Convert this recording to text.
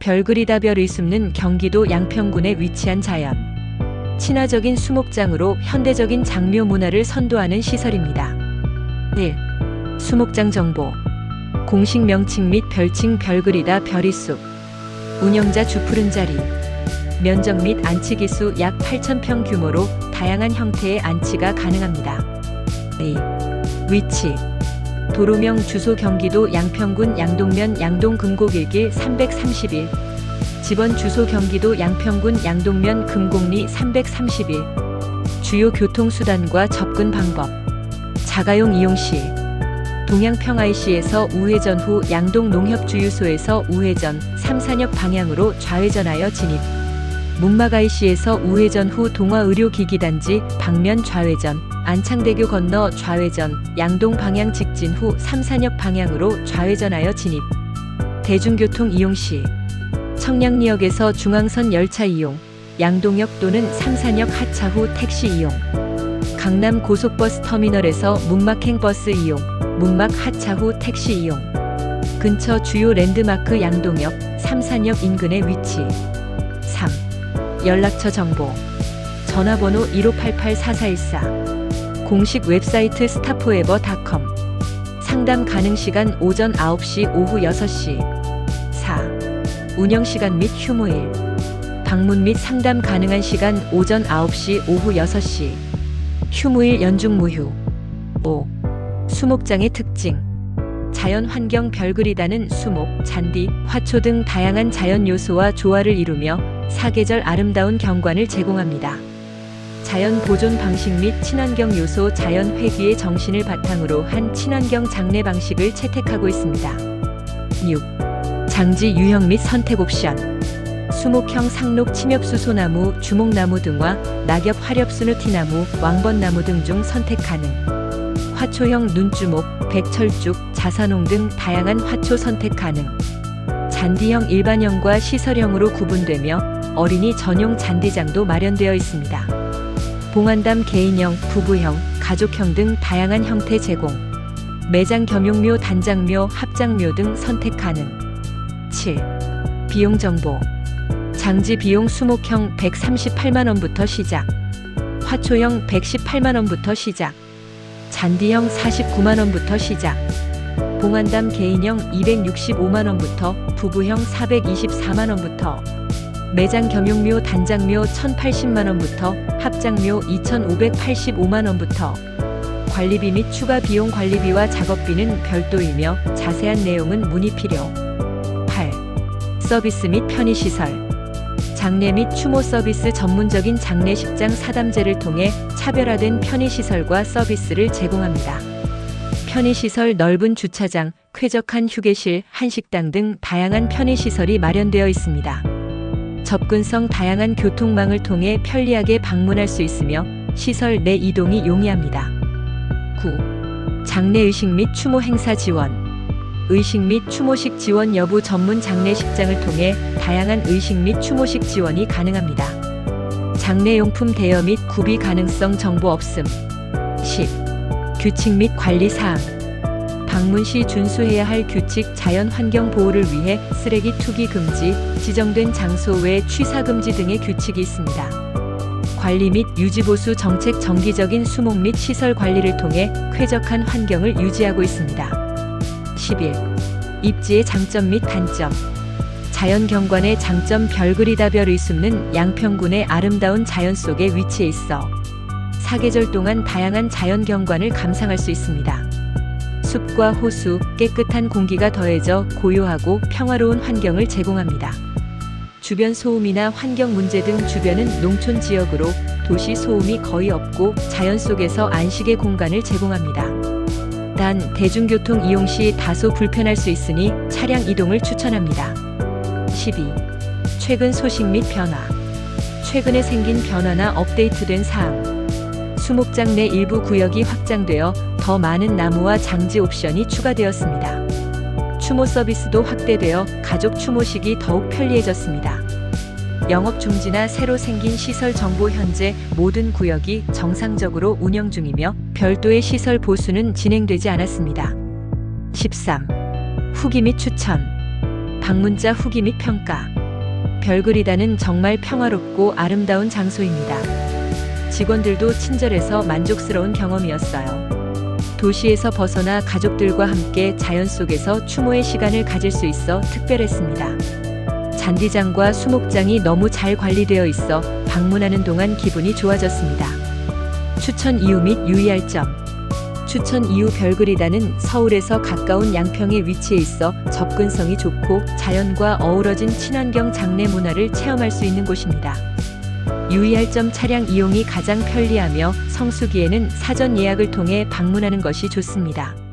별그리다 별의 숲는 경기도 양평군에 위치한 자연. 친화적인 수목장으로 현대적인 장묘 문화를 선도하는 시설입니다. 1. 수목장 정보. 공식 명칭 및 별칭 별그리다 별의 숲. 운영자 주푸른 자리. 면적 및 안치 기 수 약 8,000평 규모로 다양한 형태의 안치가 가능합니다. 2. 위치. 도로명 주소 경기도 양평군 양동면 양동 금곡일길 331 집원 주소 경기도 양평군 양동면 금곡리 331 주요 교통수단과 접근 방법. 자가용 이용 시. 동양평IC에서 우회전 후 양동 농협주유소에서 우회전 3산역 방향으로 좌회전하여 진입 문막IC에서 우회전 후 동화의료기기단지 방면 좌회전 안창대교 건너 좌회전, 양동 방향 직진 후 삼산역 방향으로 좌회전하여 진입. 대중교통 이용 시 청량리역에서 중앙선 열차 이용, 양동역 또는 삼산역 하차 후 택시 이용. 강남 고속버스 터미널에서 문막행 버스 이용, 문막 하차 후 택시 이용. 근처 주요 랜드마크 양동역, 삼산역 인근의 위치. 3. 연락처 정보. 전화번호 1588-4414. 공식 웹사이트 스타포에버닷컴 상담 가능 시간 오전 9시 오후 6시 4. 운영 시간 및 휴무일 방문 및 상담 가능한 시간 오전 9시 오후 6시 휴무일 연중 무휴 5. 수목장의 특징 자연 환경 별그리다는 수목, 잔디, 화초 등 다양한 자연 요소와 조화를 이루며 사계절 아름다운 경관을 제공합니다. 자연 보존 방식 및 친환경 요소 자연 회귀의 정신을 바탕으로 한 친환경 장례 방식을 채택하고 있습니다. 6. 장지 유형 및 선택 옵션 수목형 상록 침엽수 소나무, 주목나무 등과 낙엽 화렵수누 티나무, 왕번나무 등 중 선택 가능. 화초형 눈주목, 백철쭉, 자산홍 등 다양한 화초 선택 가능. 잔디형 일반형과 시설형으로 구분되며 어린이 전용 잔디장도 마련되어 있습니다. 봉안담 개인형, 부부형, 가족형 등 다양한 형태 제공. 매장 겸용묘, 단장묘, 합장묘 등 선택 가능. 7. 비용 정보. 장지 비용 수목형 138만원부터 시작. 화초형 118만원부터 시작. 잔디형 49만원부터 시작. 봉안담 개인형 265만원부터, 부부형 424만원부터, 매장 겸용묘 단장묘 1,080만원부터, 합장묘 2,585만원부터, 관리비 및 추가 비용 관리비와 작업비는 별도이며 자세한 내용은 문의 필요. 8. 서비스 및 편의시설. 장례 및 추모 서비스 전문적인 장례식장 사담제를 통해 차별화된 편의시설과 서비스를 제공합니다. 편의시설 넓은 주차장, 쾌적한 휴게실, 한식당 등 다양한 편의시설이 마련되어 있습니다. 접근성 다양한 교통망을 통해 편리하게 방문할 수 있으며 시설 내 이동이 용이합니다. 9. 장례 의식 및 추모 행사 지원. 의식 및 추모식 지원 여부 전문 장례식장을 통해 다양한 의식 및 추모식 지원이 가능합니다. 장례용품 대여 및 구비 가능성 정보 없음. 10. 규칙 및 관리 사항. 방문 시 준수해야 할 규칙 자연 환경 보호를 위해 쓰레기 투기 금지, 지정된 장소 외 취사 금지 등의 규칙이 있습니다. 관리 및 유지 보수 정책 정기적인 수목 및 시설 관리를 통해 쾌적한 환경을 유지하고 있습니다. 11. 입지의 장점 및 단점. 자연 경관의 장점 별그리다 별의 숲는 양평군의 아름다운 자연 속에 위치해 있어 사계절 동안 다양한 자연 경관을 감상할 수 있습니다. 숲과 호수, 깨끗한 공기가 더해져 고요하고 평화로운 환경을 제공합니다. 주변 소음이나 환경 문제 등 주변은 농촌 지역으로 도시 소음이 거의 없고 자연 속에서 안식의 공간을 제공합니다. 단 대중교통 이용 시 다소 불편할 수 있으니 차량 이동을 추천합니다. 12. 최근 소식 및 변화. 최근에 생긴 변화나 업데이트된 사항. 수목장 내 일부 구역이 확장되어 더 많은 나무와 장지 옵션이 추가되었습니다. 추모 서비스도 확대되어 가족 추모식이 더욱 편리해졌습니다. 영업 중지나 새로 생긴 시설 정보 현재 모든 구역이 정상적으로 운영 중이며 별도의 시설 보수는 진행되지 않았습니다. 13. 후기 및 추천. 방문자 후기 및 평가. 별그리다는 정말 평화롭고 아름다운 장소입니다. 직원들도 친절해서 만족스러운 경험이었어요. 도시에서 벗어나 가족들과 함께 자연 속에서 추모의 시간을 가질 수 있어 특별했습니다. 잔디장과 수목장이 너무 잘 관리되어 있어 방문하는 동안 기분이 좋아졌습니다. 추천 이유 및 유의할 점. 추천 이유 별그리다는 서울에서 가까운 양평에 위치해 있어 접근성이 좋고 자연과 어우러진 친환경 장례 문화를 체험할 수 있는 곳입니다. 유의할 점 차량 이용이 가장 편리하며 성수기에는 사전 예약을 통해 방문하는 것이 좋습니다.